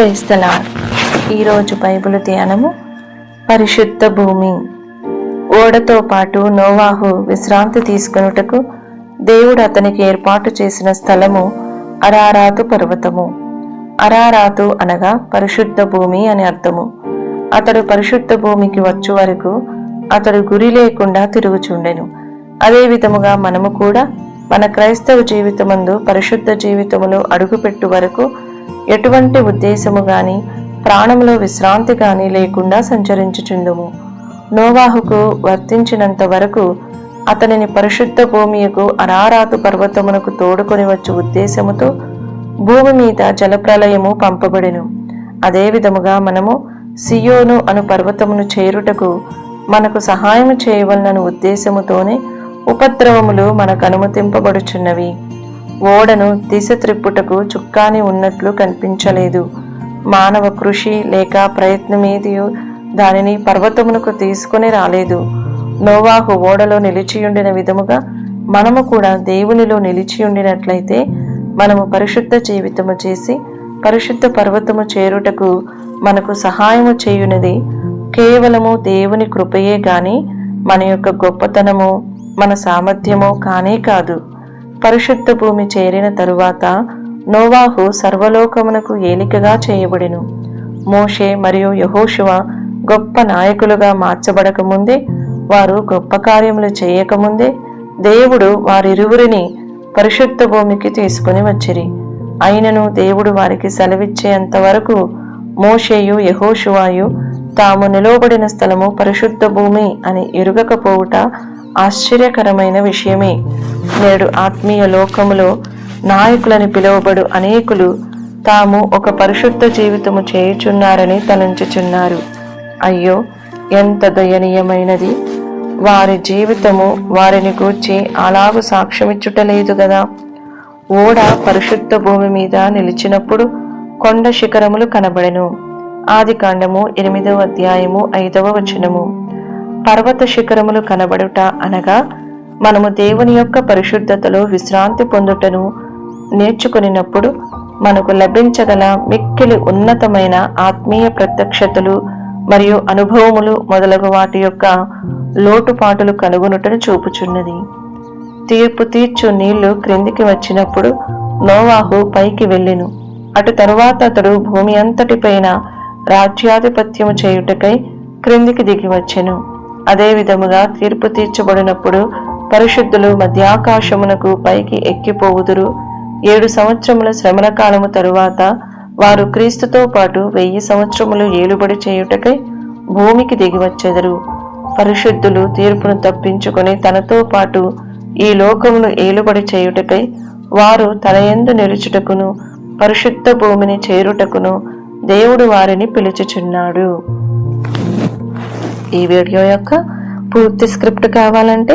క్రైస్తలా ఈరోజు బైబిల్ ధ్యానము. పరిశుద్ధ భూమి. ఓడతో పాటు నోవాహు విశ్రాంతి తీసుకొనుటకు దేవుడు అతనికి ఏర్పాటు చేసిన స్థలము అరారాతు పర్వతము. అరారాతు అనగా పరిశుద్ధ భూమి అని అర్థము. అతడు పరిశుద్ధ భూమికి వచ్చు వరకు అతడు గురి లేకుండా తిరుగుచుండెను. అదే విధముగా మనము కూడా మన క్రైస్తవ జీవితమందు పరిశుద్ధ జీవితములో అడుగుపెట్టు వరకు ఎటువంటి ఉద్దేశము గాని ప్రాణంలో విశ్రాంతి గాని లేకుండా సంచరించుచుందుము నోవాహుకు వర్తించినంత వరకు అతనిని పరిశుద్ధ భూమియకు అరారాతు పర్వతమునకు తోడుకొని వచ్చు ఉద్దేశముతో భూమి మీద జలప్రలయము పంపబడెను. అదే విధముగా మనము సియోను అను పర్వతమును చేరుటకు మనకు సహాయం చేయవలనను ఉద్దేశముతోనే ఉపద్రవములు మనకు అనుమతింపబడుచున్నవి. ఓడను దిశ త్రిప్పుటకు చుక్కాని ఉన్నట్లు కనిపించలేదు. మానవ కృషి లేక ప్రయత్నమేదియు దానిని పర్వతమునకు తీసుకుని రాలేదు. నోవాహు ఓడలో నిలిచియుండిన విధముగా మనము కూడా దేవునిలో నిలిచియుండినట్లయితే మనము పరిశుద్ధ జీవితము చేసి పరిశుద్ధ పర్వతము చేరుటకు మనకు సహాయము చేయునది కేవలము దేవుని కృపయే గాని మన యొక్క గొప్పతనము మన సామర్థ్యము కానే కాదు. పరిశుద్ధ భూమి చేరిన తరువాత నోవాహు సర్వలోకమునకు ఏలికగా చేయబడెను. మోషే మరియు యహోషువ గొప్ప నాయకులుగా మార్చబడకముందే వారు గొప్ప కార్యములు చేయకముందే దేవుడు వారిరువురిని పరిశుద్ధ భూమికి తీసుకుని వచ్చిరి. అయినను దేవుడు వారికి సెలవిచ్చేంత వరకు మోషేయు యహోషువాయు తాము నిలవబడిన స్థలము పరిశుద్ధ భూమి అని ఎరుగకపోవుట ఆశ్చర్యకరమైన విషయమే. నేడు ఆత్మీయ లోకములో నాయకులని పిలువబడు అనేకులు తాము ఒక పరిశుద్ధ జీవితము చేయుచున్నారని తలంచుచున్నారు. అయ్యో ఎంత దయనీయమైనది! వారి జీవితము వారిని గూర్చి అలాగు సాక్ష్యమిచ్చుటలేదు గదా! ఓడ పరిశుద్ధ భూమి మీద నిలిచినప్పుడు కొండ శిఖరములు కనబడెను. ఆది కాండము ఎనిమిదవ అధ్యాయము ఐదవ వచనము. పర్వత శిఖరములు కనబడుట అనగా మనము దేవుని యొక్క పరిశుద్ధతలో విశ్రాంతి పొందుటను నేర్చుకునినప్పుడు మనకు లభించగల మిక్కిలి ఉన్నతమైన ఆత్మీయ ప్రత్యక్షతలు మరియు అనుభవములు మొదలగు వాటి యొక్క లోటుపాటులు కనుగొనుటను చూపుచున్నది. తీర్పు తీర్చు నీళ్ళు క్రిందికి వచ్చినప్పుడు నోవాహు పైకి వెళ్ళెను. అటు తరువాత అతడు భూమి అంతటిపైన రాజ్యాధిపత్యము చేయుటకై క్రిందికి దిగి వచ్చెను. అదే విధముగా తీర్పు తీర్చబడినప్పుడు పరిశుద్ధులు మధ్యాకాశమునకు పైకి ఎక్కిపోవుదురు. ఏడు సంవత్సరముల శ్రమల కాలము తరువాత వారు క్రీస్తుతో పాటు వెయ్యి సంవత్సరములు ఏలుబడి చేయుటకై భూమికి దిగివచ్చెదరు. పరిశుద్ధులు తీర్పును తప్పించుకొని తనతో పాటు ఈ లోకమును ఏలుబడి చేయుటకై వారు తన ఎందు నిలుచుటకును పరిశుద్ధ భూమిని చేరుటకును దేవుడు వారిని పిలుచుచున్నాడు. ఈ వీడియో యొక్క పూర్తి స్క్రిప్ట్ కావాలంటే